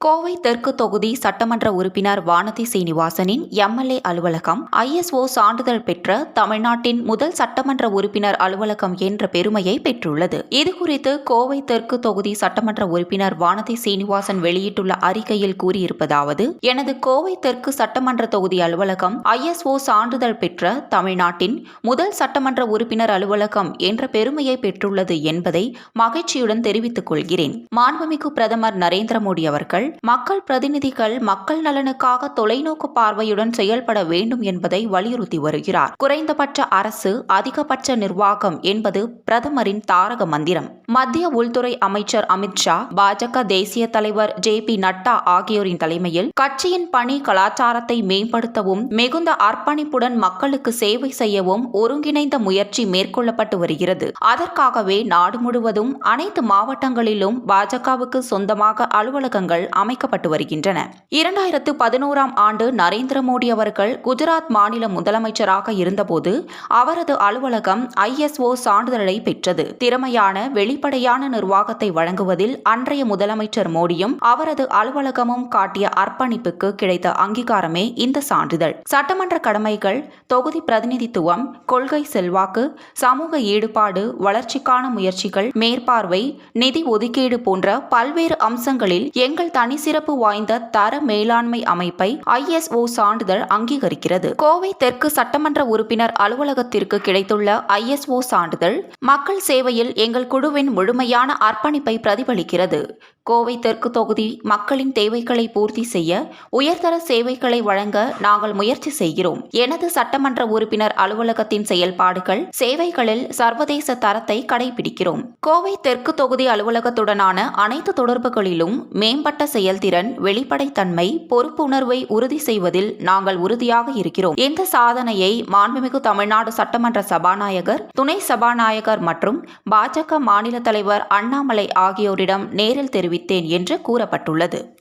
கோவை தெற்கு தொகுதி சட்டமன்ற உறுப்பினர் வானதி சீனிவாசனின் எம்எல்ஏ அலுவலகம் ஐஎஸ்ஓ சான்றிதழ் பெற்ற தமிழ்நாட்டின் முதல் சட்டமன்ற உறுப்பினர் அலுவலகம் என்ற பெருமையை பெற்றுள்ளது. இதுகுறித்து கோவை தெற்கு தொகுதி சட்டமன்ற உறுப்பினர் வானதி சீனிவாசன் வெளியிட்டுள்ள அறிக்கையில் கூறியிருப்பதாவது எனது கோவை தெற்கு சட்டமன்ற தொகுதி அலுவலகம் ஐஎஸ்ஓ சான்றிதழ் பெற்ற தமிழ்நாட்டின் முதல் சட்டமன்ற உறுப்பினர் அலுவலகம் என்ற பெருமையை பெற்றுள்ளது என்பதை மகிழ்ச்சியுடன் தெரிவித்துக் கொள்கிறேன். மாண்புமிகு பிரதமர் நரேந்திர மோடி அவர்கள் மக்கள் பிரதிநிதிகள் மக்கள் நலனுக்காக தொலைநோக்கு பார்வையுடன் செயல்பட வேண்டும் என்பதை வலியுறுத்தி வருகிறார். குறைந்தபட்ச அரசு அதிகபட்ச நிர்வாகம் என்பது பிரதமரின் தாரக மந்திரம். மத்திய உள்துறை அமைச்சர் அமித்ஷா பாஜக தேசிய தலைவர் ஜே பி நட்டா ஆகியோரின் தலைமையில் கட்சியின் பணி கலாச்சாரத்தை மேம்படுத்தவும் மிகுந்த அர்ப்பணிப்புடன் மக்களுக்கு சேவை செய்யவும் ஒருங்கிணைந்த முயற்சி மேற்கொள்ளப்பட்டு வருகிறது. அதற்காகவே நாடு முழுவதும் அனைத்து மாவட்டங்களிலும் பாஜகவுக்கு சொந்தமாக அலுவலகங்கள் அமைக்கப்பட்டு வருகின்றன. இரண்டாயிரத்து பதினோராம் ஆண்டு நரேந்திர மோடி அவர்கள் குஜராத் மாநில முதலமைச்சராக இருந்தபோது அவரது அலுவலகம் ஐஎஸ்ஓ சான்றிதழை பெற்றது. திறமையான வெளிப்படையான நிர்வாகத்தை வழங்குவதில் அன்றைய முதலமைச்சர் மோடியும் அவரது அலுவலகமும் காட்டிய அர்ப்பணிப்புக்கு கிடைத்த அங்கீகாரமே இந்த சான்றிதழ். சட்டமன்ற கடமைகள் தொகுதி பிரதிநிதித்துவம் கொள்கை செல்வாக்கு சமூக ஈடுபாடு வளர்ச்சிக்கான முயற்சிகள் மேற்பார்வை நிதி ஒதுக்கீடு போன்ற பல்வேறு அம்சங்களில் எங்கள் தனிசிறப்பு வாய்ந்த தர மேலாண்மை அமைப்பை ஐஎஸ்ஓ சான்றிதழ் அங்கீகரிக்கிறது. கோவை தெற்கு சட்டமன்ற உறுப்பினர் அலுவலகத்திற்கு கிடைத்துள்ள ஐஎஸ்ஓ சான்றிதழ் மக்கள் சேவையில் எங்கள் குழுவின் முழுமையான அர்ப்பணிப்பை பிரதிபலிக்கிறது. கோவை தெற்கு தொகுதி மக்களின் தேவைகளை பூர்த்தி செய்ய உயர்தர சேவைகளை வழங்க நாங்கள் முயற்சி செய்கிறோம். எனது சட்டமன்ற உறுப்பினர் அலுவலகத்தின் செயல்பாடுகள் சேவைகளில் சர்வதேச தரத்தை கடைபிடிக்கிறோம். கோவை தெற்கு தொகுதி அலுவலகத்துடனான அனைத்து தொடர்புகளிலும் மேம்பட்ட செயல்திறன் வெளிப்படைத்தன்மை பொறுப்புணர்வை உறுதி செய்வதில் நாங்கள் உறுதியாக இருக்கிறோம். இந்த சாதனையை மாண்புமிகு தமிழ்நாடு சட்டமன்ற சபாநாயகர் துணை சபாநாயகர் மற்றும் பாஜக மாநில தலைவர் அண்ணாமலை ஆகியோரிடம் நேரில் தெரிவித்தேன் என்று கூறப்பட்டுள்ளது.